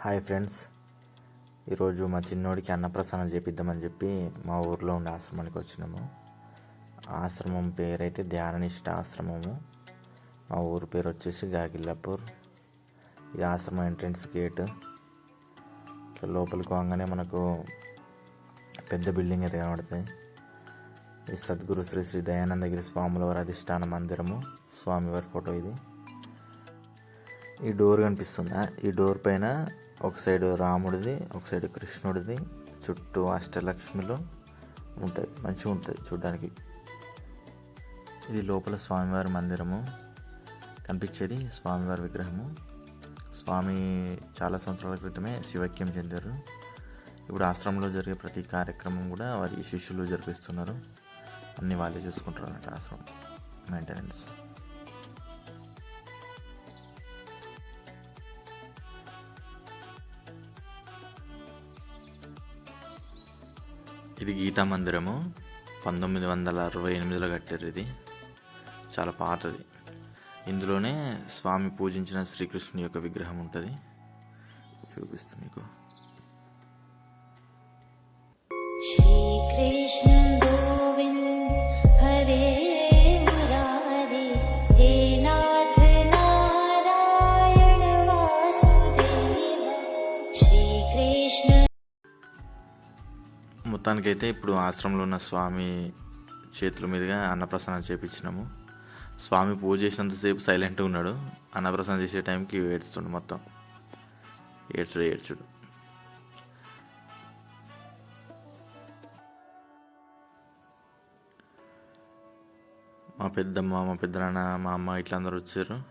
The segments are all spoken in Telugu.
Hi friends. ఈరోజు మా చిన్నోడికి అన్నప్రసన్నం చేపిద్దామని చెప్పి మా ఊర్లో ఉండే ఆశ్రమానికి వచ్చినాము. ఆశ్రమం పేరైతే ధ్యాననిష్ట ఆశ్రమము. మా ఊరు పేరు వచ్చేసి గాగిల్లాపూర్. ఈ ఆశ్రమం ఎంట్రన్స్ గేట్. లోపలికి పోగానే మనకు పెద్ద బిల్డింగ్ అయితే కనబడుతుంది ఈ సద్గురు శ్రీ శ్రీ దయానందగిరి స్వాముల వారి అధిష్టాన మందిరము. స్వామివారి ఫోటో ఇది. ఈ డోర్ కనిపిస్తుందా? ఈ డోర్ పైన ఒక సైడ్ రాముడిది ఒక సైడ్ కృష్ణుడిది. చుట్టూ అష్టలక్ష్మిలో ఉంటాయి మంచిగా ఉంటుంది చూడడానికి. ఇది లోపల స్వామివారి మందిరము. కనిపించేది స్వామివారి విగ్రహము. స్వామి చాలా సంవత్సరాల క్రితమే శివైక్యం చెందారు. ఇప్పుడు ఆశ్రమంలో జరిగే ప్రతి కార్యక్రమం కూడా వారి శిష్యులు జరిపిస్తున్నారు. అన్ని వాళ్ళే చూసుకుంటారు అన్నట్టు ఆశ్రమం. మెయింటెనెన్స్ ఇది గీతా మందిరము. పంతొమ్మిది వందల అరవై ఎనిమిదిలో కట్టారు ఇది. చాలా పాతది. ఇందులోనే స్వామి పూజించిన శ్రీకృష్ణుని యొక్క విగ్రహం ఉంటుంది. చూపిస్తుంది మీకు. శ్రీకృష్ణ మొత్తానికైతే ఇప్పుడు ఆశ్రమంలో ఉన్న స్వామి చేతుల మీదుగా అన్నప్రసన్నం చేపించినాము. స్వామి పూజ చేసినంతసేపు సైలెంట్గా ఉన్నాడు. అన్నప్రసన్నం చేసే టైంకి ఏడుస్తుండు మొత్తం. ఏడ్చుడు ఏడ్చుడు. మా పెద్దమ్మ మా పెద్దనాన్న మా అమ్మ ఇట్లా అందరూ వచ్చారు.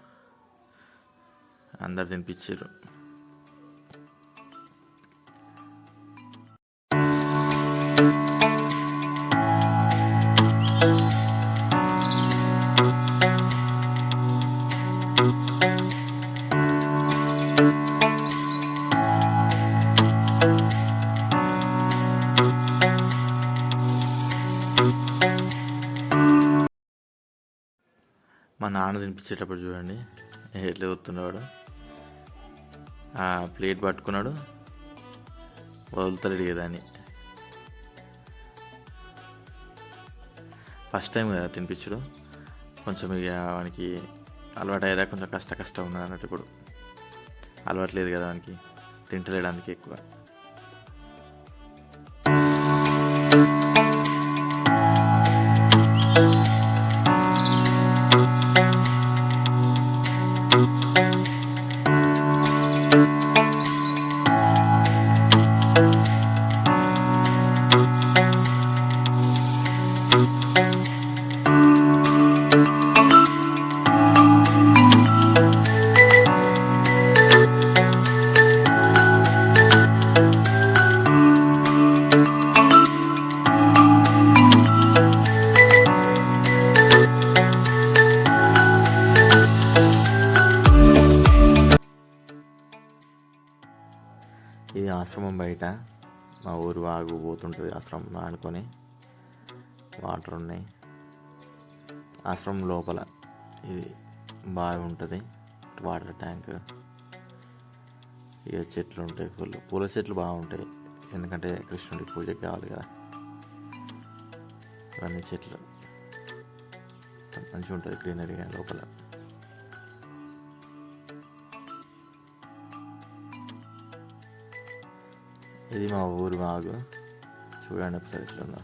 అందరు తినిపించారు. నాన్న తినిపించేటప్పుడు చూడండి. ఎట్లా వస్తున్నాడు ఆ ప్లేట్ పట్టుకున్నాడు. వదులుతలేడు కదా అని ఫస్ట్ టైం కదా తినిపించడు. కొంచెం ఇక వానికి అలవాటు అయ్యేదా కొంచెం కష్ట కష్టం ఉన్నది అన్నట్టు ఇప్పుడు అలవాట్లేదు కదా వానికి. తింటలేడానికి ఎక్కువ. ఆశ్రమం బయట. మా ఊరు వాగు పోతుంటుంది ఆశ్రమం ఆడుకొని వాటర్ ఉన్నాయి. ఆశ్రమం లోపల ఇది బావి ఉంటుంది. Water tank. ఇక చెట్లు ఉంటాయి ఫుల్ పూల చెట్లు బాగుంటాయి. ఎందుకంటే కృష్ణుడి పూజకి కావాలి కదా. ఇవన్నీ చెట్లు. మంచిగా ఉంటుంది గ్రీనరీగా లోపల. ఇది మా ఊరు వాగు చూడండి ఒకసారి ఇట్లా ఉందో